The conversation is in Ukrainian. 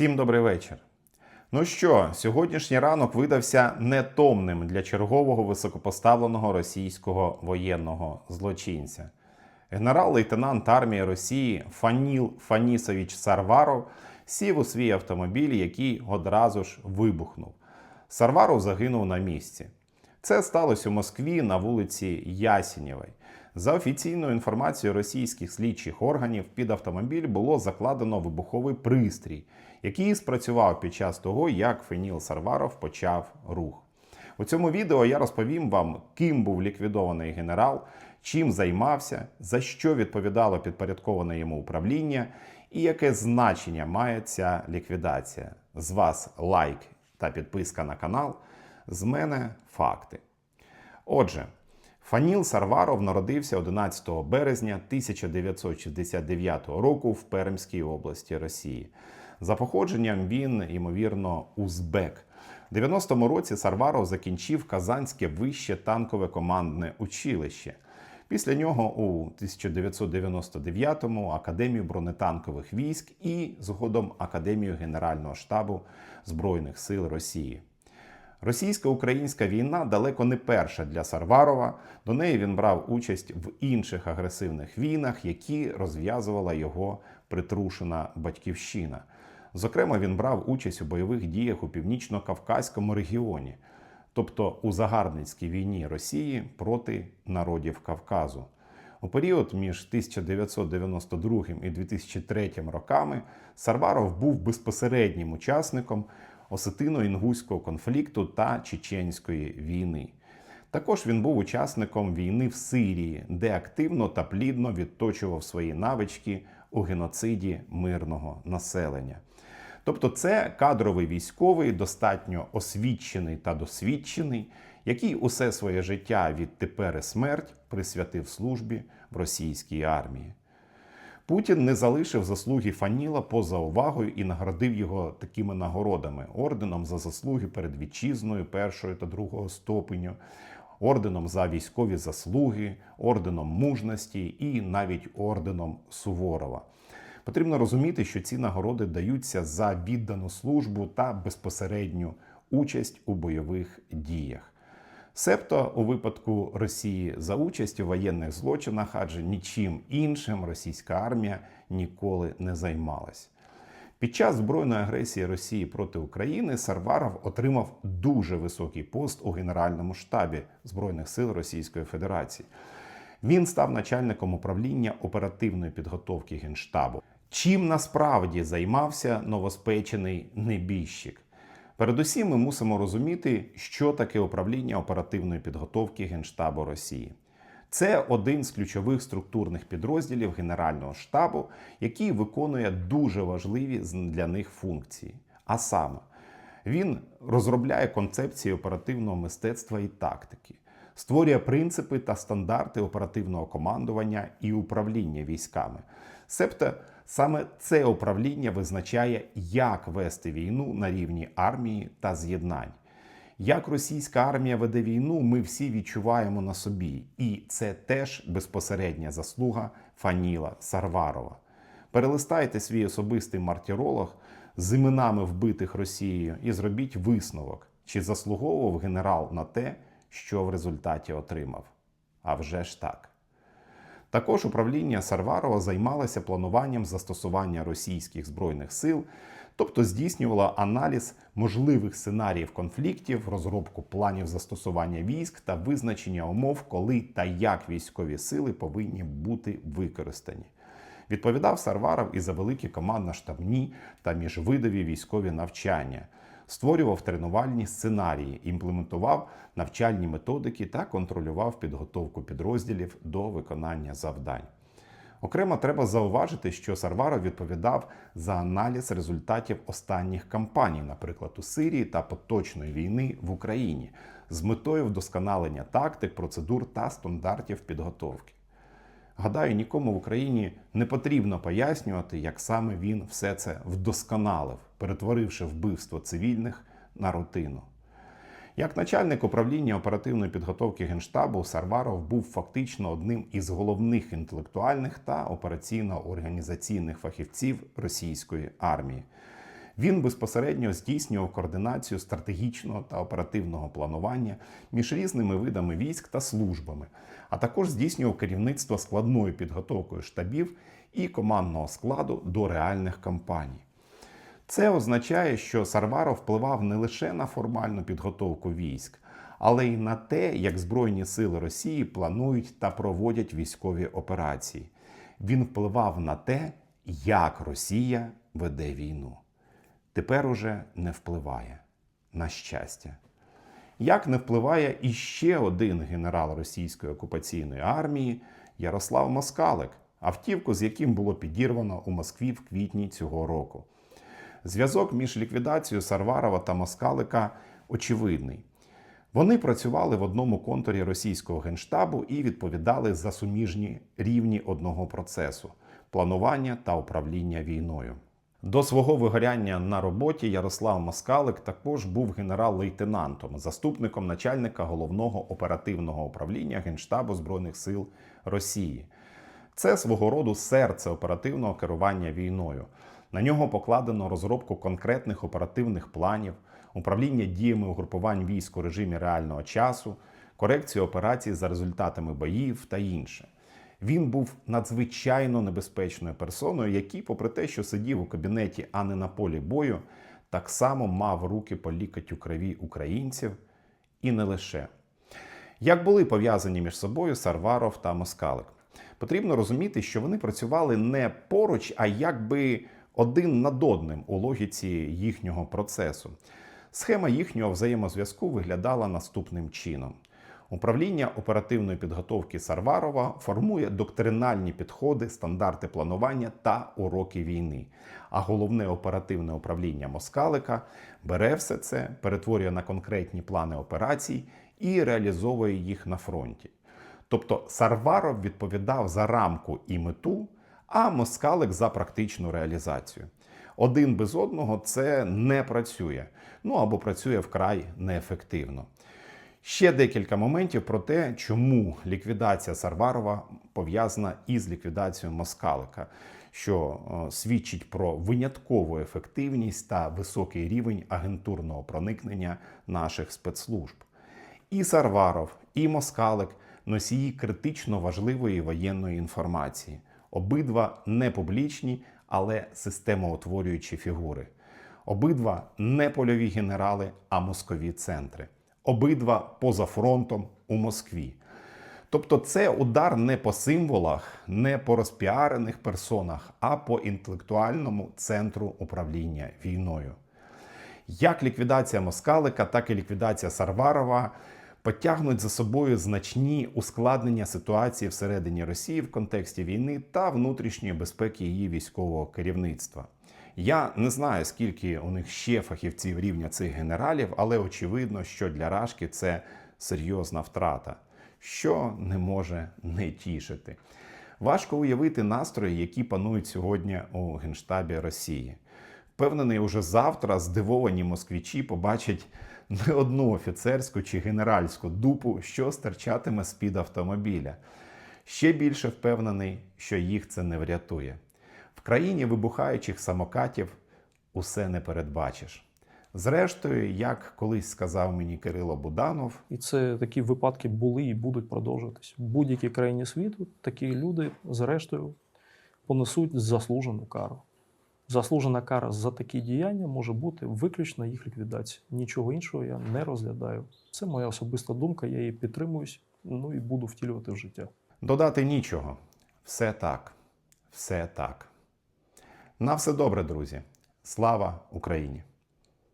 Всім добрий вечір. Ну що, сьогоднішній ранок видався нетомним для чергового високопоставленого російського воєнного злочинця. Генерал-лейтенант армії Росії Фаніл Фанісович Сарваров сів у свій автомобіль, який одразу ж вибухнув. Сарваров загинув на місці. Це сталося у Москві на вулиці Ясінєвій. За офіційною інформацією російських слідчих органів, під автомобіль було закладено вибуховий пристрій, який спрацював під час того, як Феніл Сарваров почав рух. У цьому відео я розповім вам, ким був ліквідований генерал, чим займався, за що відповідало підпорядковане йому управління і яке значення має ця ліквідація. З вас лайк та підписка на канал. З мене факти. Отже, Фаніл Сарваров народився 11 березня 1969 року в Пермській області Росії. За походженням він, ймовірно, узбек. У 90-му році Сарваров закінчив Казанське вище танкове командне училище. Після нього у 1999-му Академію бронетанкових військ і згодом Академію Генерального штабу Збройних сил Росії. Російсько-українська війна далеко не перша для Сарварова. До неї він брав участь в інших агресивних війнах, які розв'язувала його притрушена батьківщина. Зокрема, він брав участь у бойових діях у північно-кавказькому регіоні, тобто у загарбницькій війні Росії проти народів Кавказу. У період між 1992 і 2003 роками Сарваров був безпосереднім учасником осетино-інгуського конфлікту та чеченської війни. Також він був учасником війни в Сирії, де активно та плідно відточував свої навички у геноциді мирного населення. Тобто, це кадровий військовий, достатньо освічений та досвідчений, який усе своє життя відтепер і смерть присвятив службі в російській армії. Путін не залишив заслуги Фаніла поза увагою і наградив його такими нагородами: орденом за заслуги перед вітчизною першого та другого ступеню, орденом за військові заслуги, орденом мужності і навіть орденом Суворова. Потрібно розуміти, що ці нагороди даються за віддану службу та безпосередню участь у бойових діях. Себто у випадку Росії за участь у воєнних злочинах, адже нічим іншим російська армія ніколи не займалась. Під час збройної агресії Росії проти України Сарваров отримав дуже високий пост у Генеральному штабі Збройних сил Російської Федерації. Він став начальником управління оперативної підготовки Генштабу. Чим насправді займався новоспечений небіжчик? Передусім, ми мусимо розуміти, що таке управління оперативної підготовки Генштабу Росії. Це один з ключових структурних підрозділів Генерального штабу, який виконує дуже важливі для них функції. А саме, він розробляє концепції оперативного мистецтва і тактики, створює принципи та стандарти оперативного командування і управління військами. Себто Саме це управління визначає, як вести війну на рівні армії та з'єднань. Як російська армія веде війну, ми всі відчуваємо на собі, і це теж безпосередня заслуга Фаніла Сарварова. Перелистайте свій особистий мартіролог з іменами вбитих Росією і зробіть висновок, чи заслуговував генерал на те, що в результаті отримав. А вже ж так. Також управління Сарварова займалося плануванням застосування російських збройних сил, тобто здійснювало аналіз можливих сценаріїв конфліктів, розробку планів застосування військ та визначення умов, коли та як військові сили повинні бути використані. Відповідав Сарваров і за великі командно-штабні та міжвидові військові навчання створював тренувальні сценарії, імплементував навчальні методики та контролював підготовку підрозділів до виконання завдань. Окремо треба зауважити, що Сарваров відповідав за аналіз результатів останніх кампаній, наприклад, у Сирії та поточної війни в Україні, з метою вдосконалення тактик, процедур та стандартів підготовки. Гадаю, нікому в Україні не потрібно пояснювати, як саме він все це вдосконалив, перетворивши вбивство цивільних на рутину. Як начальник управління оперативної підготовки Генштабу, Сарваров був фактично одним із головних інтелектуальних та операційно-організаційних фахівців російської армії. Він безпосередньо здійснював координацію стратегічного та оперативного планування між різними видами військ та службами, а також здійснював керівництво складною підготовкою штабів і командного складу до реальних кампаній. Це означає, що Сарваров впливав не лише на формальну підготовку військ, але й на те, як Збройні сили Росії планують та проводять військові операції. Він впливав на те, як Росія веде війну. Тепер уже не впливає, на щастя. Як не впливає іще один генерал російської окупаційної армії Ярослав Москалик, автівку, з яким було підірвано у Москві в квітні цього року. Зв'язок між ліквідацією Сарварова та Москалика очевидний. Вони працювали в одному контурі російського генштабу і відповідали за суміжні рівні одного процесу планування та управління війною. До свого вигоряння на роботі Ярослав Москалик також був генерал-лейтенантом, заступником начальника головного оперативного управління Генштабу Збройних сил Росії. Це свого роду серце оперативного керування війною. На нього покладено розробку конкретних оперативних планів, управління діями угрупувань військ у режимі реального часу, корекцію операцій за результатами боїв та інше. Він був надзвичайно небезпечною персоною, який, попри те, що сидів у кабінеті, а не на полі бою, так само мав руки по лікать у крові українців і не лише. Як були пов'язані між собою Сарваров та Москалик? Потрібно розуміти, що вони працювали не поруч, а якби один над одним у логіці їхнього процесу. Схема їхнього взаємозв'язку виглядала наступним чином. Управління оперативної підготовки Сарварова формує доктринальні підходи, стандарти планування та уроки війни. А головне оперативне управління Москалика бере все це, перетворює на конкретні плани операцій і реалізовує їх на фронті. Тобто Сарваров відповідав за рамку і мету, а Москалик за практичну реалізацію. Один без одного це не працює, ну або працює вкрай неефективно. Ще декілька моментів про те, чому ліквідація Сарварова пов'язана із ліквідацією Москалика, що е, свідчить про виняткову ефективність та високий рівень агентурного проникнення наших спецслужб. І Сарваров, і Москалик носії критично важливої воєнної інформації. Обидва не публічні, але системоутворюючі фігури. Обидва не польові генерали, а москові центри. Обидва поза фронтом у Москві. Тобто це удар не по символах, не по розпіарених персонах, а по інтелектуальному центру управління війною. Як ліквідація Москалика, так і ліквідація Сарварова потягнуть за собою значні ускладнення ситуації всередині Росії в контексті війни та внутрішньої безпеки її військового керівництва. Я не знаю, скільки у них ще фахівців рівня цих генералів, але очевидно, що для Рашки це серйозна втрата, що не може не тішити. Важко уявити настрої, які панують сьогодні у Генштабі Росії. Впевнений, уже завтра здивовані москвічі побачать не одну офіцерську чи генеральську дупу, що стирчатиме з-під автомобіля. Ще більше впевнений, що їх це не врятує. В країні вибухаючих самокатів усе не передбачиш. Зрештою, як колись сказав мені Кирило Буданов, І це такі випадки були і будуть продовжуватися. В будь-якій країні світу такі люди, зрештою, понесуть заслужену кару. Заслужена кара за такі діяння може бути виключно їх ліквідація. Нічого іншого я не розглядаю. Це моя особиста думка, я її підтримуюсь, ну і буду втілювати в життя. додати нічого. Все так, все так. На все добре, друзі. Слава Україні!